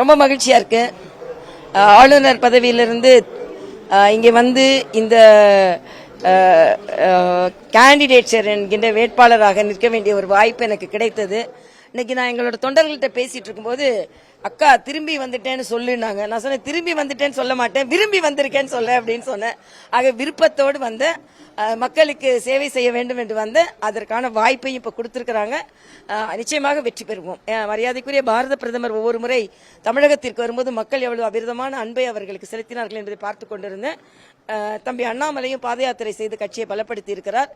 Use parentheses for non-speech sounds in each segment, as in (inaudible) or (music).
ரொம்ப மகிழ்ச்சியா இருக்கு. ஆளுநர் பதவியிலிருந்து இங்கே வந்து இந்த கேண்டிடேட்ஸர் என்கின்ற வேட்பாளராக நிற்க வேண்டிய ஒரு வாய்ப்பு எனக்கு கிடைத்தது. இன்னைக்கு நான் எங்களோட தொண்டர்கள்ட்ட பேசிட்டு இருக்கும்போது அக்கா திரும்பி வந்துட்டேன்னு சொல்லுனாங்க. நான் சொன்னேன் திரும்பி வந்துட்டேன்னு சொல்ல மாட்டேன். விரும்பி வந்திருக்கேன்னு சொல்ல அப்படின்னு சொன்னேன். ஆக விருப்பத்தோடு வந்த மக்களுக்கு சேவை செய்ய வேண்டும் என்று வந்த அதற்கான வாய்ப்பையும் இப்போ கொடுத்துருக்குறாங்க. நிச்சயமாக வெற்றி பெறுவோம். மரியாதைக்குரிய பாரத பிரதமர் ஒவ்வொரு முறை தமிழகத்திற்கு வரும்போது மக்கள் எவ்வளவு அபிரதமான அன்பை அவர்களுக்கு செலுத்தினார்கள் என்பதை பார்த்து கொண்டிருந்தேன். தம்பி அண்ணாமலையும் பாத யாத்திரை செய்து கட்சியை பலப்படுத்தி இருக்கிறார்.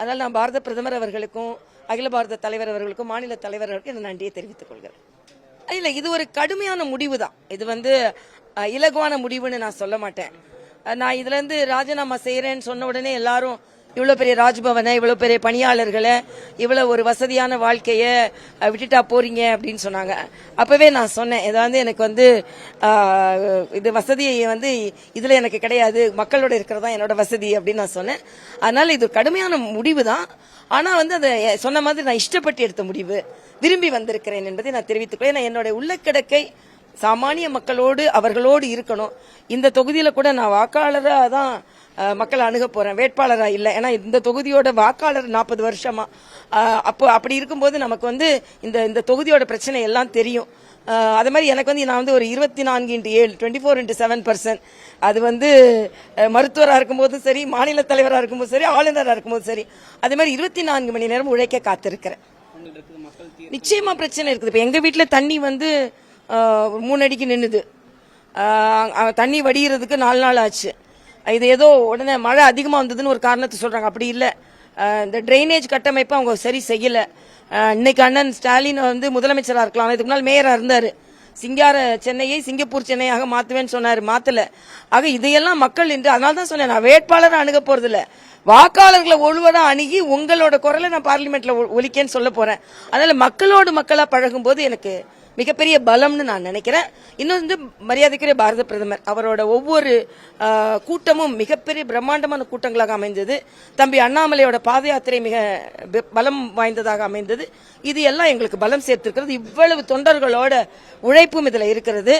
அதனால் நான் பாரத பிரதமர் அவர்களுக்கும் அகில பாரத தலைவர் அவர்களுக்கும் மாநில தலைவர்களுக்கும் இந்த நன்றியை தெரிவித்துக் கொள்கிறேன். இல்லை இது ஒரு கடுமையான முடிவு தான் இது வந்து இலகுவான முடிவுன்னு நான் சொல்ல மாட்டேன். நான் இதுலேருந்து ராஜினாமா செய்கிறேன்னு சொன்ன உடனே எல்லாரும் இவ்வளவு பெரிய ராஜ்பவனை இவ்வளவு பெரிய பணியாளர்களை இவ்வளவு ஒரு வசதியான வாழ்க்கைய விட்டுட்டா போறீங்க அப்படின்னு சொன்னாங்க. அப்பவே நான் சொன்னேன் ஏதாவது எனக்கு வந்து இது வசதியை வந்து இதுல எனக்கு கிடையாது மக்களோட இருக்கிறதா என்னோட வசதி அப்படின்னு நான் சொன்னேன். அதனால இது கடுமையான முடிவு தான். ஆனா வந்து அதை சொன்ன மாதிரி நான் இஷ்டப்பட்டு எடுத்த முடிவு. விரும்பி வந்திருக்கிறேன் என்பதை நான் தெரிவித்துக்கிறேன் ஏன்னா என்னோட உள்ள கிடக்கை சாமானிய மக்களோடு அவர்களோடு இருக்கணும். இந்த தொகுதியில கூட நான் வாக்காளராக தான் மக்களை அணுக போறேன். வேட்பாளராக இல்லை. ஏன்னா இந்த தொகுதியோட வாக்காளர் நாற்பது வருஷமா. அப்போ அப்படி இருக்கும்போது நமக்கு வந்து இந்த இந்த தொகுதியோட பிரச்சனை எல்லாம் தெரியும். அது மாதிரி எனக்கு வந்து நான் வந்து ஒரு இருபத்தி நான்கு இன்ட்டு ஏழு twenty four into seven percent. அது வந்து மருத்துவராக இருக்கும்போதும் சரி மாநில தலைவராக இருக்கும்போது சரி ஆளுநராக இருக்கும்போது சரி. அது மாதிரி இருபத்தி நான்கு மணி நேரம் உழைக்க காத்திருக்கிறேன். நிச்சயமா பிரச்சனை இருக்குது. இப்போ எங்கள் வீட்டில் தண்ணி வந்து மூணு அடிக்கு நின்னுது. தண்ணி வடிகிறதுக்கு நாலு நாள் ஆச்சு. இது ஏதோ உடனே மழை அதிகமாக வந்ததுன்னு ஒரு காரணத்தை சொல்கிறாங்க அப்படி இல்லை. இந்த ட்ரைனேஜ் கட்டமைப்பை அவங்க சரி செய்யல. இன்னைக்கு அண்ணன் ஸ்டாலின் வந்து முதலமைச்சராக இருக்கலாம். இதுக்கு முன்னால் மேயராக இருந்தார். சிங்கார சென்னையை சிங்கப்பூர் சென்னையாக மாற்றுவேன்னு சொன்னார். மாற்றலை ஆக இதையெல்லாம் மக்கள் என்று அதனால தான் சொன்னேன். நான் வேட்பாளரை அணுக போகிறதில்ல வாக்காளர்களை ஒழுவதா அணுகி உங்களோட குரலை நான் பார்லிமெண்ட்டில் ஒழிக்கேன்னு ஒலிக்கேன்னு சொல்ல போகிறேன் அதனால் மக்களோடு மக்களாக பழகும் போது எனக்கு மிகப்பெரிய பலம்னு நான் நினைக்கிறேன். இன்னும் வந்து மரியாதைக்குரிய பாரத பிரதமர் அவரோட ஒவ்வொரு கூட்டமும் மிகப்பெரிய பிரம்மாண்டமான கூட்டங்களாக அமைந்தது. தம்பி அண்ணாமலையோட பாத யாத்திரை மிக பலம் வாய்ந்ததாக அமைந்தது. இது எல்லாம் எங்களுக்கு பலம் சேர்த்திருக்கிறது. இவ்வளவு தொண்டர்களோட உழைப்பும் இதில் இருக்கிறது.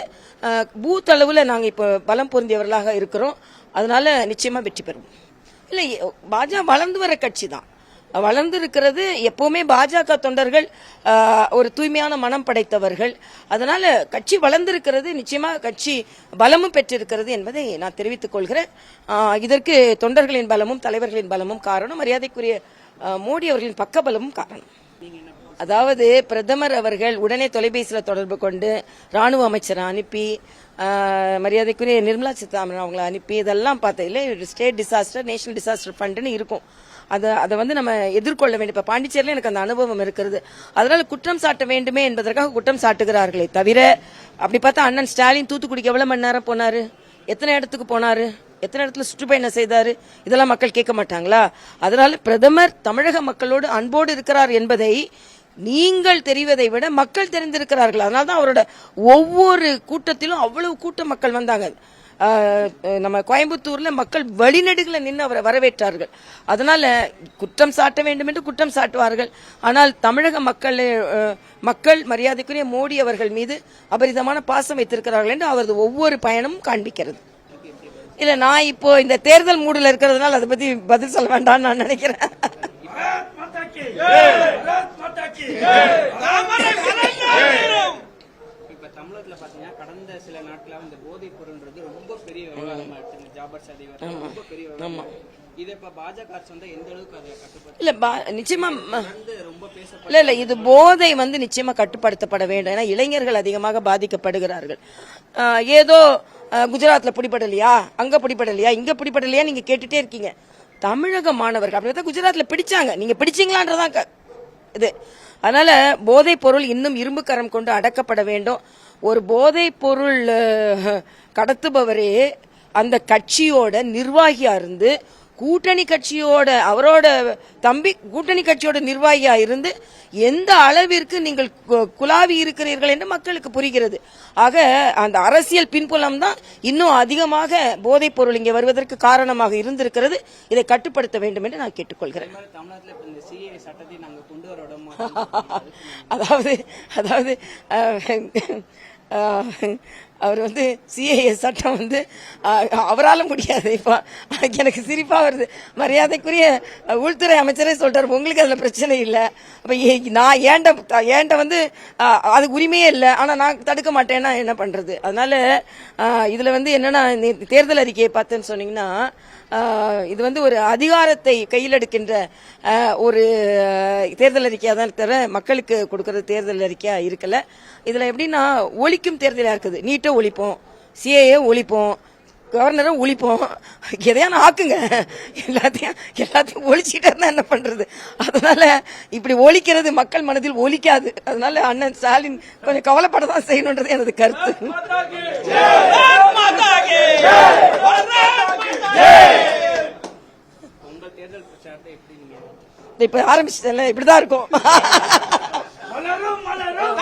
பூத் அளவில் நாங்கள் இப்போ பலம் பொருந்தியவர்களாக இருக்கிறோம். அதனால நிச்சயமாக வெற்றி பெறுவோம். இல்லை பாஜக வளர்ந்து வர கட்சி தான். வளர்ந்திருக்கிறது. எப்போவுமே எப்பவுமே பாஜக தொண்டர்கள் ஒரு தூய்மையான மனம் படைத்தவர்கள். அதனால கட்சி வளர்ந்திருக்கிறது நிச்சயமாக கட்சி பலமும் பெற்றிருக்கிறது என்பதை நான் தெரிவித்துக் கொள்கிறேன். இதற்கு தொண்டர்களின் பலமும் தலைவர்களின் பலமும் காரணம். மரியாதைக்குரிய மோடி அவர்களின் பக்க பலமும் காரணம் அதாவது பிரதமர் அவர்கள் உடனே தொலைபேசியில் தொடர்பு கொண்டு ராணுவ அமைச்சரை அனுப்பி மரியாதைக்குரிய நிர்மலா சீதாராமன் அவங்களை அனுப்பி இதெல்லாம் பார்த்ததில்ல ஸ்டேட் டிசாஸ்டர் நேஷனல் டிசாஸ்டர் ஃபண்டுன்னு இருக்கும். அதை அதை வந்து நம்ம எதிர்கொள்ள வேண்டும் இப்போ பாண்டிச்சேரியில் எனக்கு அந்த அனுபவம் இருக்கிறது. அதனால் குற்றம் சாட்ட வேண்டுமே என்பதற்காக குற்றம் சாட்டுகிறார்களே தவிர அப்படி பார்த்தா அண்ணன் ஸ்டாலின் தூத்துக்குடிக்கு எவ்வளோ மணி நேரம் போனாரு? எத்தனை இடத்துக்கு போனாரு? எத்தனை இடத்துல சுற்றுப்பயணம் செய்தார்? இதெல்லாம் மக்கள் கேட்க மாட்டாங்களா? அதனால் பிரதமர் தமிழக மக்களோடு அன்போடு இருக்கிறார் என்பதை நீங்கள் தெரிவதை விட மக்கள் தெரிந்திருக்கிறார்கள். அதனால தான் அவரோட ஒவ்வொரு கூட்டத்திலும் அவ்வளவு கூட்ட மக்கள் வந்தாங்க. நம்ம கோயம்புத்தூர்ல மக்கள் வழிநடுகளை நின்று அவரை வரவேற்றார்கள். அதனால குற்றம் சாட்ட வேண்டும் என்று குற்றம் சாட்டுவார்கள். ஆனால் தமிழக மக்கள் மக்கள் மரியாதைக்குரிய மோடி அவர்கள் மீது அபரிதமான பாசம் வைத்திருக்கிறார்கள் என்று அவரது ஒவ்வொரு பயணமும் காண்பிக்கிறது. இல்ல நான் இப்போ இந்த தேர்தல் மூடில் இருக்கிறதுனால அதை பத்தி பதில் சொல்ல வேண்டாம்னு நான் நினைக்கிறேன். இப்ப தமிழகத்துல பாத்தீங்கன்னா கடந்த சில நாட்களா இந்த போதைப் பொருள்ன்றது ரொம்ப பெரிய விவகாரமா எடுத்து ஜாபர் சதிவர் ரொம்ப பெரிய விவகாரம் இது இப்ப பாஜக அரசு வந்து எந்த அளவுக்கு அதை கட்டுப்படுத்த இல்ல பா- நிச்சயமா ம- வந்து ரொம்ப பேச இல்ல இல்ல இது போதை வந்து நிச்சயமா கட்டுப்படுத்தப்பட வேண்டும். ஏன்னா இளைஞர்கள் அதிகமாக பாதிக்கப்படுகிறார்கள். ஏதோ குஜராத்ல பிடிபடலையா? அங்க பிடிபடலையா? இங்க பிடிபடலையா? நீங்க கேட்டுட்டே இருக்கீங்க. தமிழக மாணவர்கள் அப்படி பார்த்தா குஜராத்ல பிடிச்சாங்க. நீங்க பிடிச்சீங்களான்றதான் இது. அதனால போதைப் பொருள் இன்னும் இரும்பு கரம் கொண்டு அடக்கப்பட வேண்டும். ஒரு போதைப் பொருள் கடத்துபவரே அந்த கட்சியோட நிர்வாகியா இருந்து கூட்டணி கட்சியோட அவரோட தம்பி கூட்டணி கட்சியோட நிர்வாகியா இருந்து எந்த அளவிற்கு நீங்கள் குலாவி இருக்கிறீர்கள் என்று மக்களுக்கு புரிகிறது. ஆக அந்த அரசியல் பின்புலம் தான் இன்னும் அதிகமாக போதைப் பொருள் இங்கே வருவதற்கு காரணமாக இருந்திருக்கிறது. இதை கட்டுப்படுத்த வேண்டும் என்று நான் கேட்டுக்கொள்கிறேன். (laughs) அதாவது அதாவது அவர் வந்து சிஏஏ சட்டம் வந்து அவரால் முடியாது. இப்போ எனக்கு சிரிப்பாக வருது. மரியாதைக்குரிய உள்துறை அமைச்சரே சொல்கிறார் உங்களுக்கு அதில் பிரச்சனை இல்லை. அப்போ ஏ- நான் ஏண்ட ஏண்ட வந்து அது அதுக்கு உரிமையே இல்லை. ஆனால் நான் தடுக்க மாட்டேன்னா என்ன பண்ணுறது அதனால் இதில் வந்து என்னென்னா தேர்தல் அறிக்கையை பார்த்தேன்னு சொன்னீங்கன்னா இது வந்து ஒரு அதிகாரத்தை கையில் எடுக்கின்ற ஒரு தேர்தல் அறிக்கையாக தான் தவிர மக்களுக்கு கொடுக்கறது தேர்தல் அறிக்கையாக இருக்கல. இதில் எப்படின்னா ஒழிக்கும் தேர்தலாக இருக்குது. நீட்டை ஒழிப்போம். சிஏஏ ஒழிப்போம். கவர்னரை ஒழிப்போம். எதையான ஆக்குங்க. எல்லாத்தையும் எல்லாத்தையும் ஒழிச்சிட்டே இருந்தா என்ன பண்றது? அதனால இப்படி ஒழிக்கிறது மக்கள் மனதில் ஒழிக்காது. அதனால அண்ணன் ஸ்டாலின் கொஞ்சம் கவலைப்பட தான் செய்யணுன்றது எனது கருத்து. உங்கள் தேர்தல் பிரச்சாரத்தை எப்படி நீங்க இப்ப ஆரம்பிச்சிட்டல இப்படிதான் இருக்கும். மலரும் மலரும்.